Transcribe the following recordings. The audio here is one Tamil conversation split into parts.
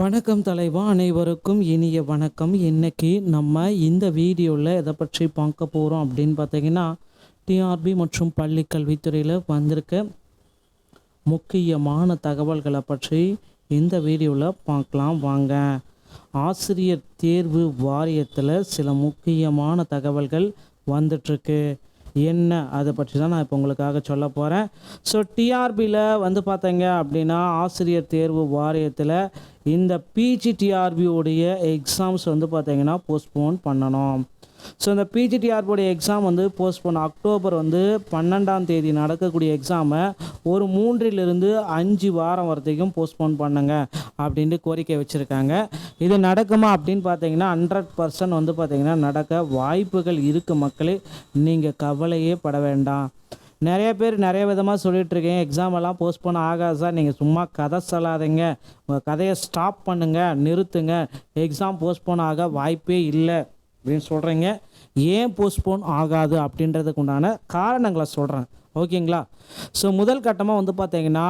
வணக்கம் தலைவா அனைவருக்கும் இனிய வணக்கம். இன்னைக்கு நம்ம இந்த வீடியோவில் எதை பற்றி பார்க்க போகிறோம் அப்படின்னு பார்த்தீங்கன்னா டிஆர்பி மற்றும் பள்ளி கல்வித்துறையில் வந்திருக்க முக்கியமான தகவல்களை பற்றி இந்த வீடியோவில் பார்க்கலாம். வாங்க. ஆசிரியர் தேர்வு வாரியத்தில் சில முக்கியமான தகவல்கள் வந்துட்டுருக்கு. என்ன? அதை பற்றி தான் நான் இப்போ உங்களுக்காக சொல்ல போகிறேன் ஸோ டிஆர்பியில் வந்து பார்த்தீங்க அப்படின்னா ஆசிரியர் தேர்வு வாரியத்தில் இந்த பிஜிடிஆர்பியோடைய எக்ஸாம்ஸ் வந்து பார்த்தீங்கன்னா போஸ்ட்போன் பண்ணணும். ஸோ இந்த பிஜிடிஆர்பியோடைய எக்ஸாம் வந்து போஸ்ட்போன் அக்டோபர் வந்து பன்னெண்டாம் தேதி நடக்கக்கூடிய எக்ஸாமை ஒரு மூன்றிலிருந்து அஞ்சு வாரம் வரைக்கும் போஸ்ட்போன் பண்ணுங்க அப்படின்ட்டு கோரிக்கை வச்சுருக்காங்க. இது நடக்குமா அப்படின்னு பார்த்தீங்கன்னா ஹண்ட்ரட் பர்சன்ட் வந்து பார்த்தீங்கன்னா நடக்க வாய்ப்புகள் இருக்குது மக்களே. நீங்கள் கவலையே பட வேண்டாம். நிறைய பேர் நிறைய விதமாக சொல்லிட்டு இருக்கேன் எக்ஸாம் எல்லாம் போஸ்ட்போன் ஆகாது சார் நீங்கள் சும்மா கதை சொல்லாதீங்க. உங்கள் கதையை ஸ்டாப் பண்ணுங்கள் நிறுத்துங்க. எக்ஸாம் போஸ்ட்போன் ஆக வாய்ப்பே இல்லை அப்படின்னு சொல்கிறீங்க ஏன் போஸ்ட்போன் ஆகாது அப்படின்றதுக்கு உண்டான காரணங்களை சொல்கிறேன் ஓகேங்களா? ஸோ முதல் கட்டமாக வந்து பார்த்தீங்கன்னா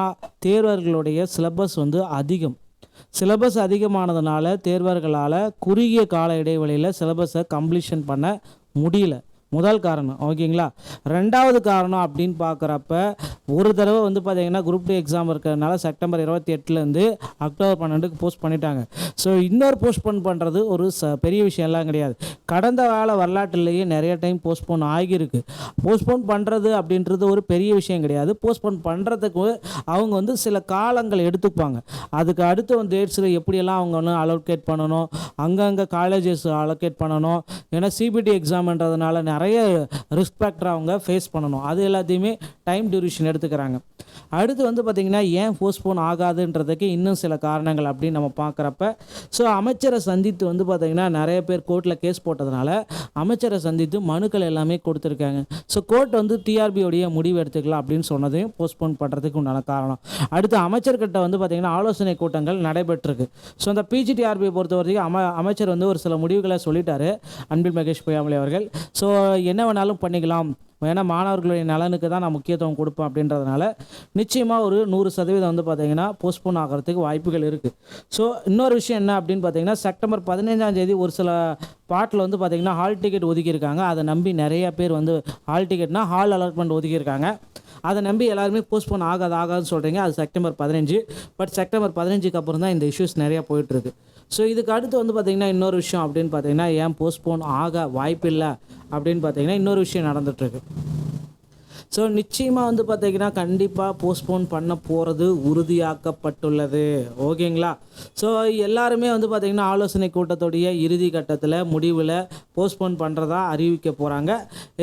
தேர்வர்களுடைய சிலபஸ் வந்து அதிகம். சிலபஸ் அதிகமானதுனால தேர்வர்களால் குறுகிய கால இடைவெளியில் சிலபஸை கம்ப்ளீஷன் பண்ண முடியல. முதல் காரணம். ஓகேங்களா? ரெண்டாவது காரணம் அப்படின்னு பார்க்குறப்ப ஒரு தடவை வந்து பார்த்தீங்கன்னா குரூப் டூ எக்ஸாம் இருக்கிறதுனால செப்டம்பர் இருபத்தி எட்டுலேருந்து அக்டோபர் பன்னெண்டுக்கு போஸ்ட் பண்ணிட்டாங்க. ஸோ இன்னொரு போஸ்ட்போன் பண்ணுறது ஒரு ச பெரிய விஷயம்லாம் கிடையாது. கடந்த கால வரலாற்றுலேயே நிறைய டைம் போஸ்ட்போன் ஆகியிருக்கு. போஸ்ட்போன் பண்ணுறது அப்படின்றது ஒரு பெரிய விஷயம் கிடையாது. போஸ்ட்போன் பண்ணுறதுக்கு அவங்க வந்து சில காலங்கள் எடுத்துப்பாங்க அதுக்கு அடுத்து வந்து டேட்ஸில் எப்படியெல்லாம் அவங்க வந்து அலோகேட் பண்ணணும் அங்கங்கே காலேஜஸ் அலோகேட் பண்ணணும் ஏன்னா சிபிடி எக்ஸாம்ன்றதுனால நிறைய ரிஸ்க் ஃபேக்டர் அவங்க ஃபேஸ் பண்ணணும். அது எல்லாத்தையுமே டைம் டியூரேஷன் எடுத்துக்கிறாங்க. அடுத்து வந்து பார்த்திங்கன்னா ஏன் போஸ்ட்போன் ஆகாதுன்றதுக்கு இன்னும் சில காரணங்கள் அப்படின்னு நம்ம பார்க்குறப்ப ஸோ அமைச்சரை சந்தித்து வந்து பார்த்திங்கன்னா நிறைய பேர் கோர்ட்டில் கேஸ் போட்டதுனால அமைச்சரை சந்தித்து மனுக்கள் எல்லாமே கொடுத்துருக்காங்க. ஸோ கோர்ட் வந்து டிஆர்பியோடைய முடிவு எடுத்துக்கலாம் அப்படின்னு சொன்னதையும் போஸ்ட்போன் பண்ணுறதுக்கு உண்டான காரணம். அடுத்து அமைச்சர்கிட்ட வந்து பார்த்திங்கன்னா ஆலோசனை கூட்டங்கள் நடைபெற்றிருக்கு. ஸோ அந்த பிஜிடிஆர்பியை பொறுத்த வரைக்கும் அம அமைச்சர் வந்து ஒரு சில முடிவுகளை சொல்லிட்டாரு அன்பில் மகேஷ் பொய்யாமலை அவர்கள். ஸோ என்ன வேணாலும் பண்ணிக்கலாம். ஏன்னா மாணவர்களுடைய நலனுக்கு தான் நான் முக்கியத்துவம் கொடுப்பேன் அப்படின்றதுனால நிச்சயமாக ஒரு நூறு சதவீதம் வந்து பார்த்தீங்கன்னா போஸ்ட்போன் ஆகிறதுக்கு வாய்ப்புகள் இருக்குது ஸோ இன்னொரு விஷயம் என்ன அப்படின்னு பார்த்தீங்கன்னா செப்டம்பர் பதினைஞ்சாம் தேதி ஒரு சில பாட்டில் வந்து பார்த்திங்கன்னா ஹால் டிக்கெட் ஒதுக்கியிருக்காங்க. அதை நம்பி நிறைய பேர் வந்து ஹால் டிக்கெட்னா ஹால் அலாட்மெண்ட் ஒதுக்கியிருக்காங்க. அதை நம்பி எல்லாருமே போஸ்ட்போன் ஆகாது ஆகாதுன்னு சொல்கிறீங்க அது செப்டம்பர் பதினஞ்சு. பட் செப்டம்பர் பதினஞ்சுக்கு அப்புறம் தான் இந்த இஷ்யூஸ் நிறையா போயிட்டுருக்கு ஸோ இதுக்கு அடுத்து வந்து பார்த்திங்கன்னா இன்னொரு விஷயம் அப்படின்னு பார்த்தீங்கன்னா ஏன் போஸ்ட்போன் ஆக வாய்ப்பில்லை அப்படின்னு பார்த்தீங்கன்னா இன்னொரு விஷயம் நடந்துகிட்ருக்கு ஸோ நிச்சயமாக வந்து பார்த்தீங்கன்னா கண்டிப்பாக போஸ்ட்போன் பண்ண போகிறது உறுதியாக்கப்பட்டுள்ளது. ஓகேங்களா? ஸோ எல்லாருமே வந்து பார்த்திங்கன்னா ஆலோசனை கூட்டத்துடைய இறுதி கட்டத்தில் முடிவில் போஸ்ட்போன் பண்ணுறதா அறிவிக்க போகிறாங்க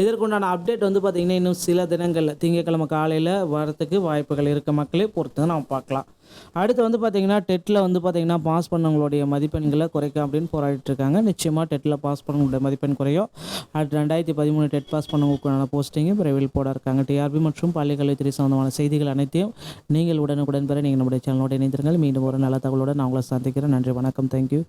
இதற்குண்டான அப்டேட் வந்து பார்த்திங்கன்னா இன்னும் சில தினங்களில் திங்கட்கிழமை காலையில் வரத்துக்கு வாய்ப்புகள் இருக்க. மக்களே பொறுத்து நம்ம பார்க்கலாம். அடுத்து வந்து பார்த்திங்கன்னா டெட்டில் வந்து பார்த்திங்கன்னா பாஸ் பண்ணவங்களுடைய மதிப்பெண்களை குறைக்க அப்படின்னு போராடிட்டு இருக்காங்க நிச்சயமாக டெட்டில் பாஸ் பண்ணவங்களுடைய மதிப்பெண் குறையும். அடுத்து ரெண்டாயிரத்தி பதிமூணு டெட் பாஸ் பண்ணவங்களுக்கான போஸ்டிங்கும் விரைவில் போட இருக்காங்க டிஆர்பி மற்றும் பள்ளிக்கல்வித்துறை சம்பந்தமான செய்திகள் அனைத்தையும் நீங்கள் உடனுக்குடன் பெற நீங்கள் நம்முடைய சேனலோட இணைந்திருங்கள். மீண்டும் ஒரு நல்ல தகவலோடு நான் உங்களை சந்திக்கிறேன். நன்றி வணக்கம். தேங்க்யூ